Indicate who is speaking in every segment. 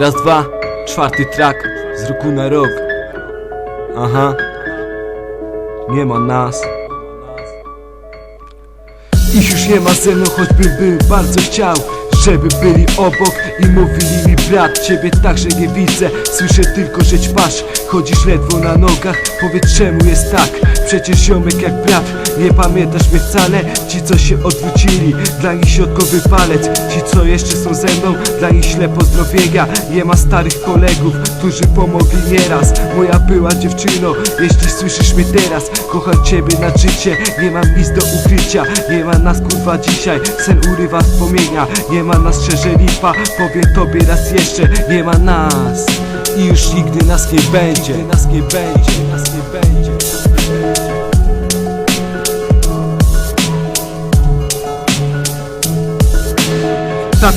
Speaker 1: Raz, dwa, czwarty track z roku na rok. Aha. Nie ma nas. Ich już nie ma ze mną, choćbym był bardzo chciał żeby byli obok i mówili mi brat Ciebie także nie widzę, słyszę tylko, że ćpasz Chodzisz ledwo na nogach, powiedz czemu jest tak? Przecież ziomek jak brat, nie pamiętasz mnie wcale. Ci co się odwrócili, dla nich środkowy palec. Ci co jeszcze są ze mną, dla nich śle pozdrowienia Nie ma starych kolegów, którzy pomogli nieraz. Moja była dziewczyno, jeśli słyszysz mnie teraz. Kocham Ciebie na życie, nie mam nic do ukrycia. Nie ma nas kurwa dzisiaj, sen urywa wspomnienia Nie ma nas szczerze lipa, powiem Tobie raz jeszcze Nie ma nas. I już nigdy nas nie będzie. Nas nie będzie, nas nie będzie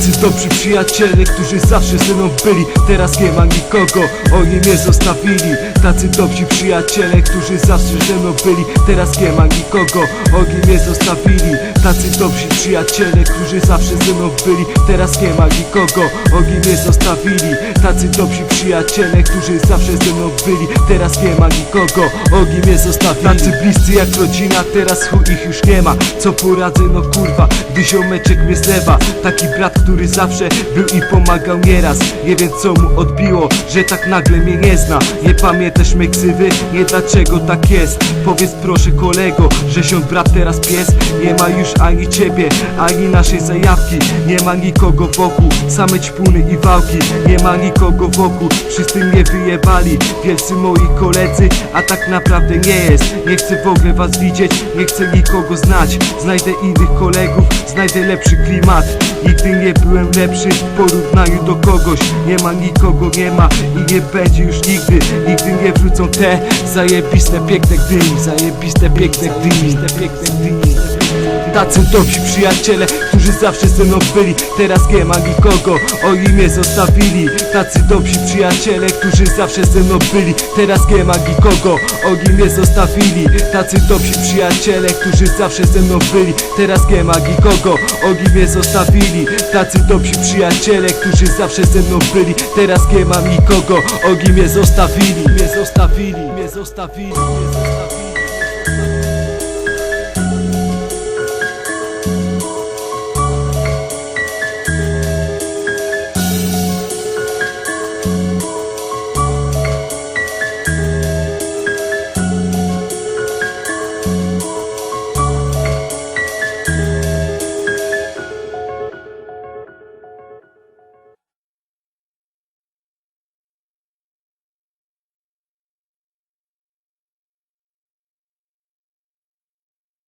Speaker 1: Tacy dobrzy przyjaciele, którzy zawsze ze mną byli. Teraz nie ma nikogo, oni mnie zostawili. Tacy dobrzy przyjaciele, którzy zawsze ze mną byli. Teraz nie ma nikogo, oni mnie zostawili. Tacy dobrzy przyjaciele, którzy zawsze ze mną byli. Teraz nie ma nikogo, oni mnie zostawili. Tacy dobrzy przyjaciele, którzy zawsze ze mną byli. Teraz nie ma nikogo, oni mnie zostawili Tacy bliscy jak rodzina, teraz chuj ich już nie ma. Co poradzę, no kurwa, gdy ziomeczek mnie zlewa. Taki brat, który zawsze był i pomagał nieraz. Nie wiem co mu odbiło, że tak nagle mnie nie zna. Nie pamiętasz me ksywy? Nie dlaczego tak jest? Powiedz proszę kolego, że się brat teraz pies. Nie ma już ani ciebie, ani naszej zajawki. Nie ma nikogo wokół, same ćpuny i wałki. Nie ma nikogo wokół, wszyscy mnie wyjebali Wielcy moi koledzy, a tak naprawdę nie jest. Nie chcę w ogóle was widzieć, nie chcę nikogo znać. Znajdę innych kolegów, znajdę lepszy klimat. Nigdy nie byłem lepszy w porównaniu do kogoś. Nie ma nikogo, nie ma i nie będzie już nigdy. Nigdy nie wrócą te zajebiste piękne dni Zajebiste piękne dni Tacy dobrzy przyjaciele, którzy zawsze ze mną byli. Teraz nie ma nikogo, oni mnie zostawili. Tacy dobrzy przyjaciele, którzy zawsze ze mną byli. Teraz nie ma nikogo, oni mnie zostawili. Tacy dobrzy przyjaciele, którzy zawsze ze mną byli. Teraz nie ma nikogo, oni mnie zostawili. Tacy dobrzy przyjaciele, którzy zawsze ze mną byli. Teraz nie ma nikogo, oni zostawili. Mnie zostawili, mnie zostawili, mnie zostawili